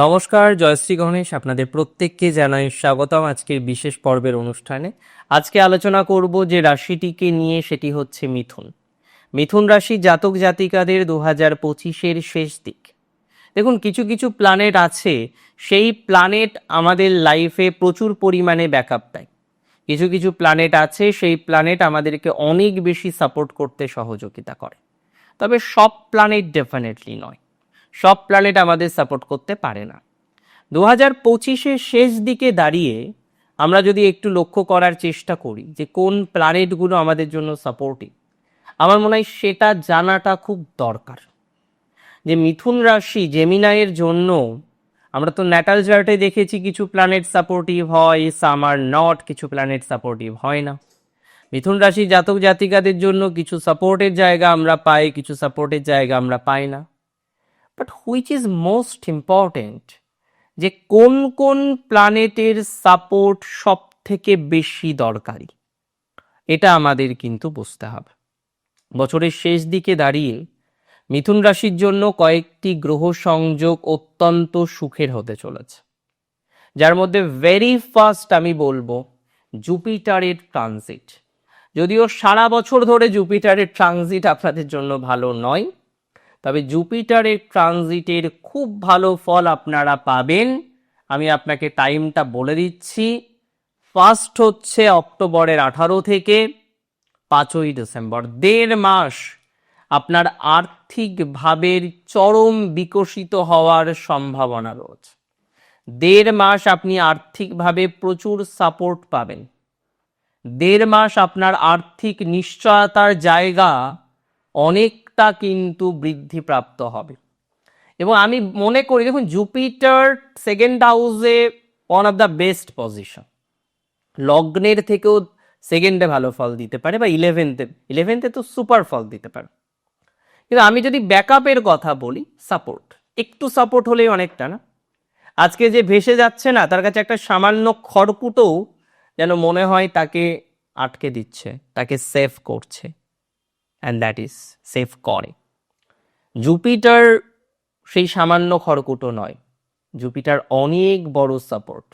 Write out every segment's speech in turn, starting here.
নমস্কার, জয়শ্রী গণেশ আপনাদের প্রত্যেককে জানাই স্বাগতম আজকের বিশেষ পর্বের অনুষ্ঠানে। আজকে আলোচনা করব যে রাশিটিকে নিয়ে, সেটি হচ্ছে মিথুন। মিথুন রাশি জাতক জাতিকাদের দু হাজার পঁচিশের শেষ দিক। দেখুন, কিছু কিছু প্ল্যানেট আছে, সেই প্ল্যানেট আমাদের লাইফে প্রচুর পরিমাণে ব্যাকআপ দেয়। কিছু কিছু প্ল্যানেট আছে, সেই প্ল্যানেট আমাদেরকে অনেক বেশি সাপোর্ট করতে সহযোগিতা করে। তবে সব প্ল্যানেট ডেফিনেটলি নয়। সব প্ল্যানেট আমাদের সাপোর্ট করতে পারে না। দু হাজার পঁচিশের শেষ দিকে দাঁড়িয়ে আমরা যদি একটু লক্ষ্য করার চেষ্টা করি যে কোন প্ল্যানেটগুলো আমাদের জন্য সাপোর্টিভ আমার মনে হয় সেটা জানাটা খুব দরকার। যে মিথুন রাশি জেমিনাইয়ের জন্য আমরা তো ন্যাটাল চার্টে দেখেছি কিছু প্ল্যানেট সাপোর্টিভ হয় সামার নট কিছু প্ল্যানেট সাপোর্টিভ হয় না। মিথুন রাশি জাতক জাতিকাদের জন্য কিছু সাপোর্টের জায়গা আমরা পাই, কিছু সাপোর্টের জায়গা আমরা পাই না। But which is most important যে কোন কোন প্ল্যানেটের সাপোর্ট সব থেকে বেশি দরকারি? এটা আমাদের কিন্তু বুঝতে হবে। বছরের শেষ দিকে দাঁড়িয়ে মিথুন রাশির জন্য কয়েকটি গ্রহ সংযোগ অত্যন্ত সুখের হতে চলেছে। যার মধ্যে ভেরি ফার্স্ট আমি বলব জুপিটারের ট্রানজিট যদিও সারা বছর ধরে জুপিটারের ট্রানজিট আপনাদের জন্য ভালো নয় তবে জুপিটারের ট্রানজিটের খুব ভালো ফল আপনারা পাবেন। আমি আপনাকে টাইমটা বলে দিচ্ছি। ফার্স্ট হচ্ছে অক্টোবরের আঠারো থেকে পাঁচই ডিসেম্বর, দেড় মাস আপনার আর্থিক ভাবের চরম বিকশিত হওয়ার সম্ভাবনা রয়েছে। দেড় মাস আপনি আর্থিকভাবে প্রচুর সাপোর্ট পাবেন। দেড় মাস আপনার আর্থিক নিশ্চয়তার জায়গা অনেকটা কিন্তু বৃদ্ধিপ্রাপ্ত হবে। এবং আমি মনে করি, দেখুন জুপিটার সেকেন্ড হাউসে one of the best position লগ্নের থেকেও সেকেন্ডে ভালো ফল দিতে পারে বা ইলেভেন্থে ইলেভেন্থে তো সুপার ফল দিতে পারে। কিন্তু আমি যদি ব্যাকআপের কথা বলি সাপোর্ট একটু সাপোর্ট হলেই অনেকটা না? আজকে যে ভেসে যাচ্ছে না, তার কাছে একটা সামান্য খড়কুটো যেন মনে হয় তাকে আটকে দিচ্ছে, তাকে সেভ করছে। অ্যান্ড দ্যাট ইজ সেভ করে জুপিটার সেই সামান্য খড়কুটো নয়। জুপিটার অনেক বড় সাপোর্ট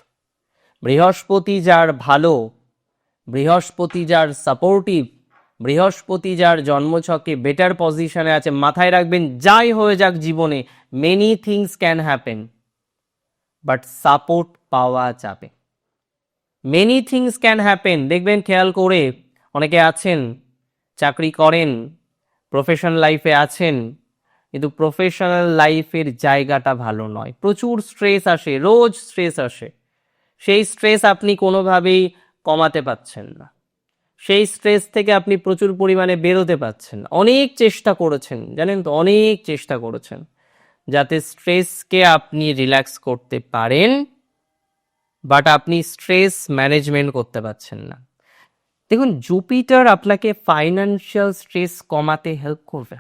বৃহস্পতি যার ভালো, বৃহস্পতি যার সাপোর্টিভ বৃহস্পতি যার জন্মছকে বেটার পজিশনে আছে, মাথায় রাখবেন, যাই হয়ে যাক জীবনে many things can happen but support পাওয়া যাবে। মেনি থিংস ক্যান হ্যাপেন দেখবেন, খেয়াল করে অনেকে আছেন চাকরি করেন প্রফেশনাল লাইফে আছেন, কিন্তু প্রফেশনাল লাইফের জায়গাটা ভালো নয়। প্রচুর স্ট্রেস আসে, রোজ স্ট্রেস আসে। সেই স্ট্রেস আপনি কোনোভাবেই কমাতে পাচ্ছেন না। সেই স্ট্রেস থেকে আপনি প্রচুর পরিমাণে বেরোতে পাচ্ছেন। অনেক চেষ্টা করেছেন, জানেন তো, অনেক চেষ্টা করেছেন, যাতে স্ট্রেসকে আপনি রিল্যাক্স করতে পারেন বাট আপনি স্ট্রেস ম্যানেজমেন্ট করতে পারছেন না। দেখুন জুপিটার আপনাকে ফাইন্যান্সিয়াল স্ট্রেস কমাতে হেল্প করবে।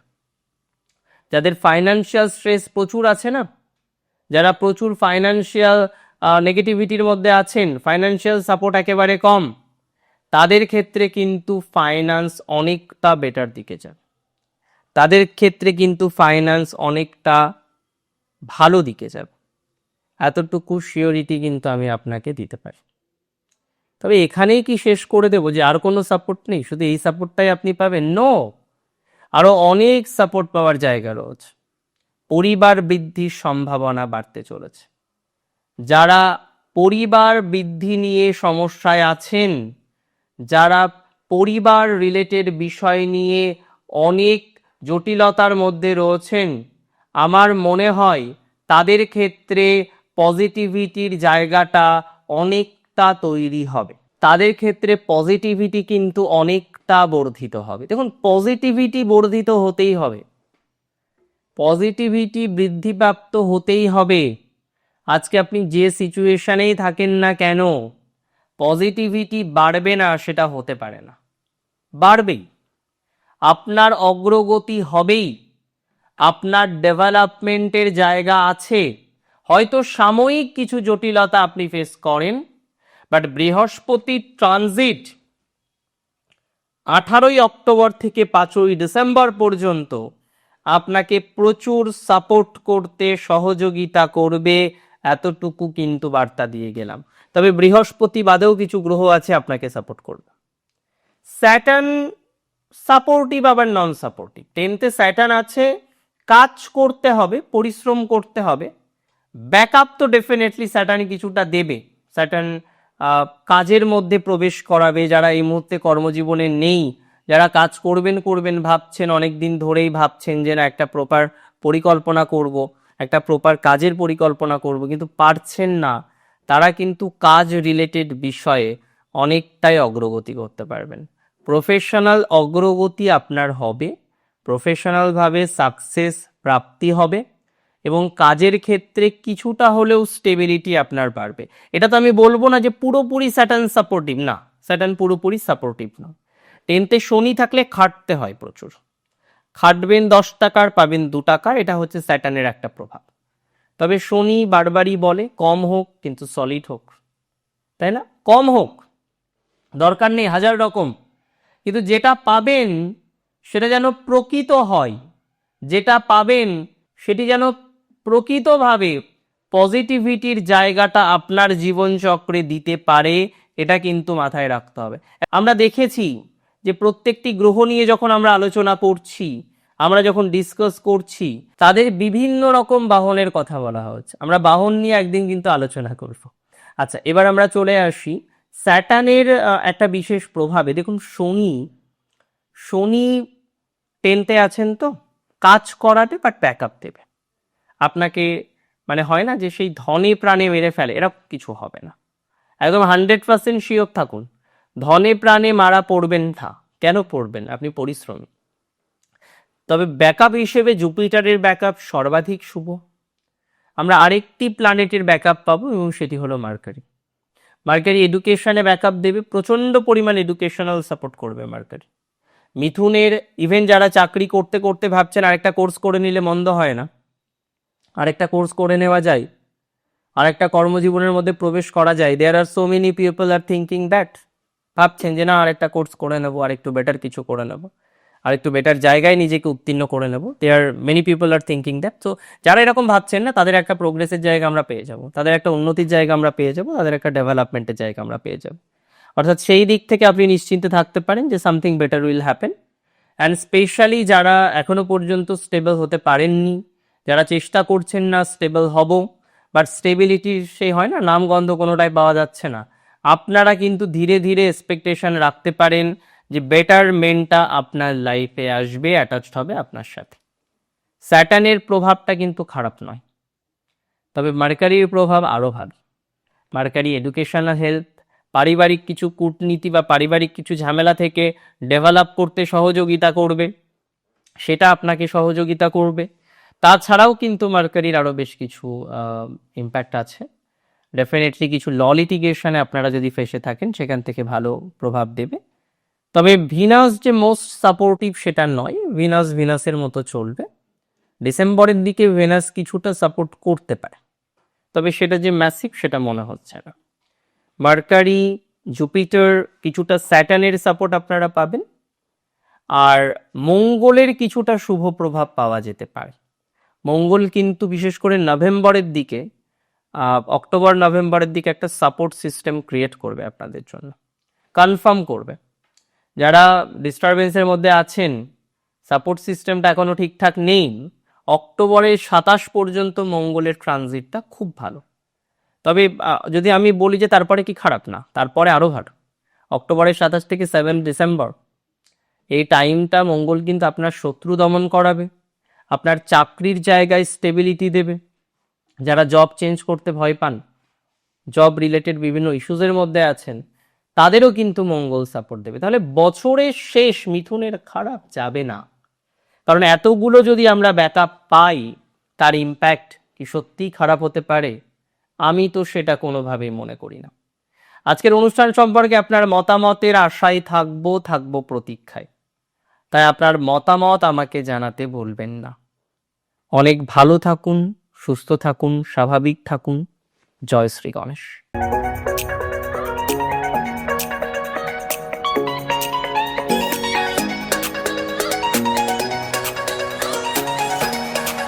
যাদের ফাইন্যান্সিয়াল স্ট্রেস প্রচুর আছে না, যারা প্রচুর ফাইন্যান্সিয়াল নেগেটিভিটির মধ্যে আছেন ফাইন্যান্সিয়াল সাপোর্ট একেবারে কম, তাদের ক্ষেত্রে কিন্তু ফাইন্যান্স অনেকটা বেটার দিকে যাবে। তাদের ক্ষেত্রে কিন্তু ফাইন্যান্স অনেকটা ভালো দিকে যাবে। এতটুকু শিওরিটি কিন্তু আমি আপনাকে দিতে পারি। তবে এখানেই কি শেষ করে দেবো যে আর কোনো সাপোর্ট নেই? শুধু এই সাপোর্টটাই আপনি পাবেন? নো আরও অনেক সাপোর্ট পাওয়ার জায়গা রয়েছে। পরিবার বৃদ্ধির সম্ভাবনা বাড়তে চলেছে। যারা পরিবার বৃদ্ধি নিয়ে সমস্যায় আছেন, যারা পরিবার রিলেটেড বিষয় নিয়ে অনেক জটিলতার মধ্যে রয়েছেন, আমার মনে হয় তাদের ক্ষেত্রে পজিটিভিটির জায়গাটা অনেকটা তৈরি হবে। তাদের ক্ষেত্রে পজিটিভিটি কিন্তু অনেকটা বর্ধিত হবে। দেখুন পজিটিভিটি বর্ধিত হতেই হবে। পজিটিভিটি বৃদ্ধিপ্রাপ্ত হতেই হবে। আজকে আপনি যে সিচুয়েশনেই থাকেন না কেন পজিটিভিটি বাড়বে না, সেটা হতে পারে না। বাড়বেই। আপনার অগ্রগতি হবেই। আপনার ডেভেলপমেন্টের জায়গা আছে। হয়তো সাময়িক কিছু জটিলতা আপনি ফেস করেন বাট বৃহস্পতি ট্রানজিট আঠারোই অক্টোবর থেকে পাঁচই ডিসেম্বর পর্যন্ত আপনাকে প্রচুর সাপোর্ট করতে সহযোগিতা করবে, এতটুকু কিন্তু বার্তা দিয়ে গেলাম। তবে বৃহস্পতি বাদেও কিছু গ্রহ আছে আপনাকে সাপোর্ট করবে। স্যাটার্ন সাপোর্টিভ আবার নন সাপোর্টিভ। টেনতে স্যাটার্ন আছে, কাজ করতে হবে, পরিশ্রম করতে হবে। ব্যাকআপ তো ডেফিনেটলি স্যাটার্ন কিছুটা দেবে। স্যাটার্ন কাজের মধ্যে প্রবেশ করাবে, যারা এই মুহূর্তে কর্মজীবনে নেই, যারা কাজ করবেন করবেন ভাবছেন অনেক দিন ধরেই ভাবছেন যে না, একটা প্রপার পরিকল্পনা করব, একটা প্রপার কাজের পরিকল্পনা করব, কিন্তু পারছেন না। তারা কিন্তু কাজ রিলেটেড বিষয়ে অনেকটাই অগ্রগতি করতে পারবেন। প্রফেশনাল অগ্রগতি আপনার হবে প্রফেশনালভাবে সাকসেস প্রাপ্তি হবে। এবং কাজের ক্ষেত্রে কিছুটা হলেও স্টেবিলিটি আপনার বাড়বে। এটা তো আমি বলব না যে পুরোপুরি স্যাটার্ন সাপোর্টিভ না স্যাটার্ন পুরোপুরি সাপোর্টিভ না টেনতে শনি থাকলে খাটতে হয় প্রচুর। খাটবেন দশ টাকার, পাবেন দু টাকার, এটা হচ্ছে স্যাটার্নের একটা প্রভাব। তবে শনি বারবারই বলে, কম হোক, কিন্তু সলিড হোক। তাই না? কম হোক। দরকার নেই, হাজার রকম। কিন্তু যেটা পাবেন, সেটা যেন প্রকৃত হয়। যেটা পাবেন, সেটি যেন প্রকৃতভাবে পজিটিভিটির জায়গাটা আপনার জীবনচক্রে দিতে পারে, এটা কিন্তু মাথায় রাখতে হবে। আমরা দেখেছি যে প্রত্যেকটি গ্রহ নিয়ে যখন আমরা আলোচনা করছি, আমরা যখন ডিসকাস করছি, তাদের বিভিন্ন রকম বাহনের কথা বলা হচ্ছে। আমরা বাহন নিয়ে একদিন কিন্তু আলোচনা করব। আচ্ছা এবার আমরা চলে আসি স্যাটানের একটা বিশেষ প্রভাবে। দেখুন, শনি শনি টেনতে আছেন তো? কাজ করাতে বাট ব্যাক আপ দেবে। আপনাকে মানে হয় না যে সেই ধনে প্রাণে মেরে ফেলে, এরকম কিছু হবে না। একদম হান্ড্রেড পার্সেন্ট শিওর থাকুন, ধনে প্রাণে মারা পড়বেন না। কেন পড়বেন? আপনি পরিশ্রমী। তবে ব্যাকআপ হিসেবে জুপিটারের ব্যাকআপ সর্বাধিক শুভ। আমরা আরেকটি প্ল্যানেটের ব্যাকআপ পাবো এবং সেটি হলো মার্কারি। মার্কারি এডুকেশনে ব্যাকআপ দেবে, প্রচণ্ড পরিমাণ এডুকেশনাল সাপোর্ট করবে মার্কারি। মিথুনের, ইভেন যারা চাকরি করতে করতে ভাবছেন আরেকটা কোর্স করে নিলে মন্দ হয় না। আরেকটা কোর্স করে নেওয়া যায়, আরেকটা কর্মজীবনের মধ্যে প্রবেশ করা যায়। There are so many people are thinking that ভাবছেন যে না, আরেকটা কোর্স করে নেব, আরেকটু বেটার কিছু করে নেব, আরেকটু বেটার জায়গায় নিজেকে উত্তীর্ণ করে নেব। They are many people are thinking that তো যারা এরকম ভাবছেন না, তাদের একটা প্রোগ্রেসের জায়গা আমরা পেয়ে যাব, তাদের একটা উন্নতির জায়গা আমরা পেয়ে যাব, তাদের একটা ডেভেলপমেন্টের জায়গা আমরা পেয়ে যাব। অর্থাৎ সেই দিক থেকে আপনি নিশ্চিন্তে থাকতে পারেন যে something better will happen and specially যারা এখনও পর্যন্ত স্টেবল হতে পারেননি যারা চেষ্টা করছেন না স্টেবল হব বাট স্টেবিলিটির সেই হয় না নামগন্ধ কোনোটাই পাওয়া যাচ্ছে না। আপনারা কিন্তু ধীরে ধীরে এক্সপেকটেশন রাখতে পারেন যে বেটারমেন্টটা আপনার লাইফে আসবে অ্যাটাচড হবে আপনার সাথে। স্যাটানের প্রভাবটা কিন্তু খারাপ নয়। তবে মার্কারির প্রভাব আরও ভালো। মার্কারি এডুকেশনাল হেলথ পারিবারিক কিছু কূটনীতি বা পারিবারিক কিছু ঝামেলা থেকে ডেভেলপ করতে সহযোগিতা করবে। সেটা আপনাকে সহযোগিতা করবে। তাছাড়াও কিন্তু মার্কারির আরও বেশ কিছু ইম্প্যাক্ট আছে। ডেফিনেটলি কিছু ল লিটিগেশনে আপনারা যদি ফেসে থাকেন, সেখান থেকে ভালো প্রভাব দেবে। তবে ভিনাস যে মোস্ট সাপোর্টিভ সেটা নয় ভিনাস ভিনাসের মতো চলবে। ডিসেম্বরের দিকে ভেনাস কিছুটা সাপোর্ট করতে পারে। তবে সেটা যে ম্যাসিভ সেটা মনে হচ্ছে না। মার্কারি জুপিটার কিছুটা স্যাটানের সাপোর্ট আপনারা পাবেন। আর মঙ্গলের কিছুটা শুভ প্রভাব পাওয়া যেতে পারে। মঙ্গল কিন্তু বিশেষ করে নভেম্বরের দিকে অক্টোবর, নভেম্বরের দিকে একটা সাপোর্ট সিস্টেম ক্রিয়েট করবে আপনাদের জন্য। কনফার্ম করবে। যারা ডিস্টারবেন্সের মধ্যে আছেন সাপোর্ট সিস্টেমটা এখনও ঠিকঠাক নেই অক্টোবরের সাতাশ পর্যন্ত মঙ্গলের ট্রানজিটটা খুব ভালো। তবে যদি আমি বলি যে তারপরে কি খারাপ? না, তারপরে আরও ভালো। অক্টোবরের সাতাশ থেকে সেভেন ডিসেম্বর এই টাইমটা মঙ্গল কিন্তু আপনার শত্রু দমন করাবে। আপনার চাকরির জায়গায় স্টেবিলিটি দেবে। যারা জব চেঞ্জ করতে ভয় পান জব রিলেটেড বিভিন্ন ইস্যুজের মধ্যে আছেন, তাদেরও কিন্তু মঙ্গল সাপোর্ট দেবে। তাহলে বছরের শেষ মিথুনের খারাপ যাবে না। কারণ এতগুলো যদি আমরা ব্যাকআপ পাই, তার ইম্প্যাক্ট কি সত্যিই খারাপ হতে পারে? আমি তো সেটা কোনোভাবেই মনে করি না। আজকের অনুষ্ঠান সম্পর্কে আপনার মতামতের আশায় থাকব থাকব প্রতীক্ষায়। তাই আপনার মতামত আমাকে জানাতে বলবেন না। অনেক ভালো থাকুন, সুস্থ থাকুন, স্বাভাবিক থাকুন। জয় শ্রী গণেশ।